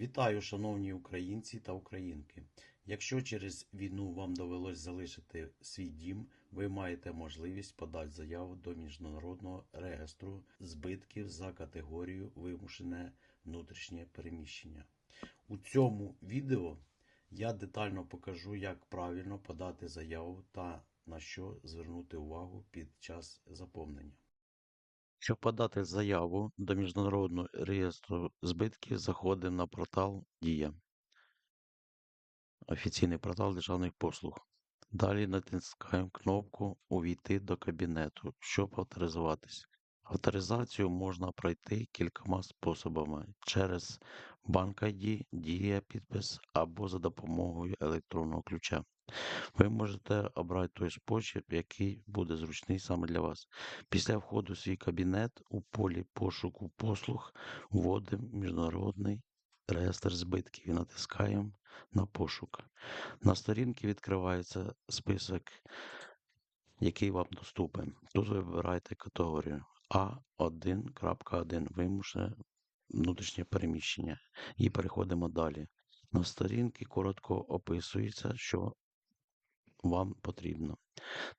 Вітаю, шановні українці та українки. Якщо через війну вам довелось залишити свій дім, ви маєте можливість подати заяву до Міжнародного реєстру збитків за категорією вимушене внутрішнє переміщення. У цьому відео я детально покажу, як правильно подати заяву та на що звернути увагу під час заповнення. Щоб подати заяву до Міжнародного реєстру збитків, заходимо на портал Дія. Офіційний портал державних послуг. Далі натискаємо кнопку Увійти до кабінету, щоб авторизуватись. Авторизацію можна пройти кількома способами через банк ID, Дія підпис або за допомогою електронного ключа. Ви можете обрати той спосіб, який буде зручний саме для вас. Після входу в свій кабінет у полі пошуку послуг вводимо міжнародний реєстр збитків і натискаємо на пошук. На сторінці відкривається список, який вам доступен. Тут ви вибираєте категорію А1.1 вимушене внутрішнє переміщення і переходимо далі. На сторінці коротко описується, що вам потрібно.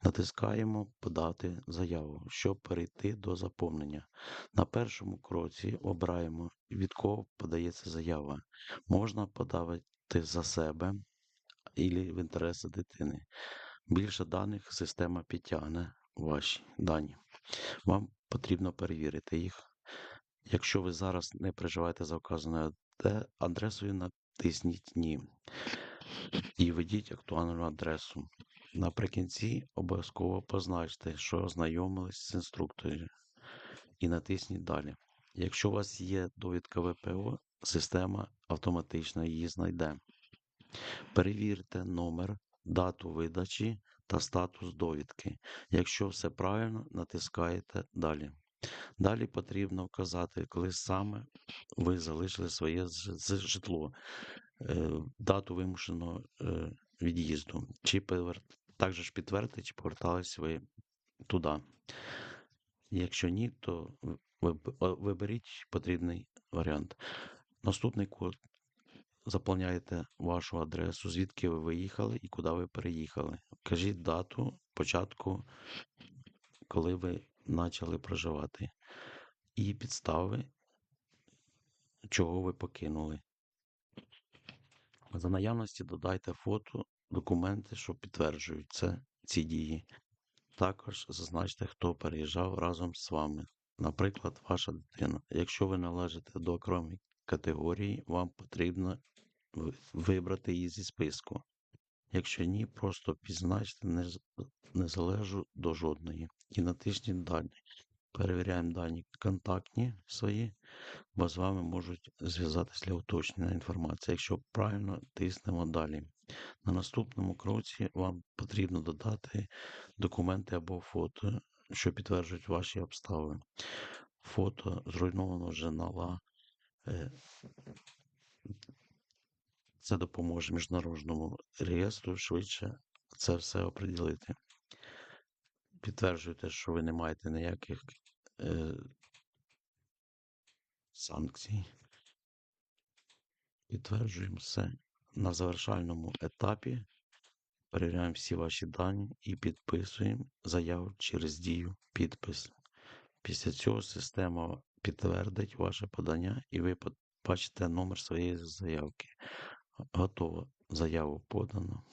Натискаємо Подати заяву, щоб перейти до заповнення. На першому кроці обираємо, від кого подається заява. Можна подавати за себе або в інтереси дитини. Більше даних система підтягне ваші дані. Вам потрібно перевірити їх. Якщо ви зараз не проживаєте за вказаною адресою, натисніть Ні і введіть актуальну адресу. Наприкінці обов'язково позначте, що ознайомились з інструктором, і натисніть Далі. Якщо у вас є довідка ВПО, система автоматично її знайде. Перевірте номер, дату видачі та статус довідки. Якщо все правильно, натискаєте Далі. Далі потрібно вказати, коли саме ви залишили своє житло, е, дату вимушеного е, від'їзду, чи також підтвердити, чи повертались ви туди. Якщо ні, то виберіть потрібний варіант. Наступний код заповняєте вашу адресу, звідки ви виїхали і куди ви переїхали. Кажіть дату початку, коли ви почали проживати, і підстави, чого ви покинули. За наявності додайте фото, документи, що підтверджують це, ці дії. Також зазначте, хто переїжджав разом з вами, наприклад, ваша дитина. Якщо ви належите до окремої категорії, вам потрібно вибрати її зі списку. Якщо ні, просто підзначте не, залежу до жодної і натисніть далі. Перевіряємо дані контактні свої, бо з вами можуть зв'язатися для уточнення інформації. Якщо правильно, тиснемо далі. На наступному кроці вам потрібно додати документи або фото, що підтверджують ваші обставини. Фото зруйнованого журнала. е, Це допоможе міжнародному реєстру швидше це все оприділити. Підтверджуйте, що ви не маєте ніяких е, санкцій. Підтверджуємо все. На завершальному етапі перевіряємо всі ваші дані і підписуємо заяву через дію підпис. Після цього система підтвердить ваше подання і ви бачите номер своєї заявки. Готово. Заяву подано.